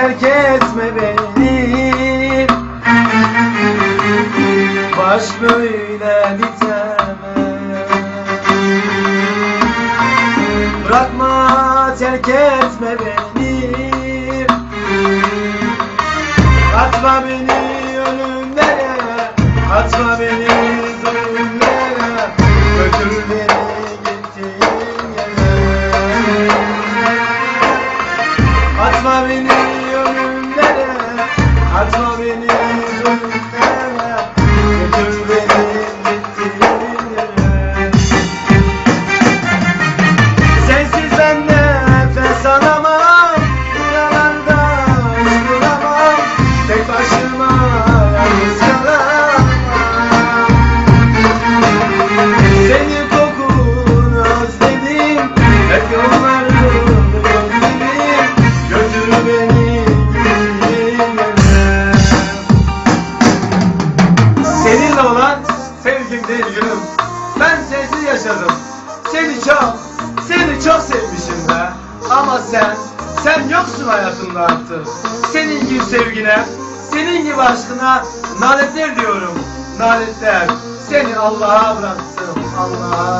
terk etme beni Baş böyle bitemez. Bırakma terk etme beni Atma beni ölümlere Atma beni zulümlere. Götür beni. Değil gülüm Ben sensiz yaşadım. Seni çok, seni çok sevmişim be. Ama sen, sen yoksun hayatımda artık. Senin gibi sevgine, senin gibi aşkına Naletler diyorum, naletler Seni Allah'a bıraktım. Allah'a,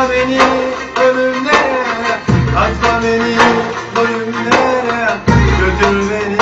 Atma beni ölümlere Atma beni ölümlere Götür beni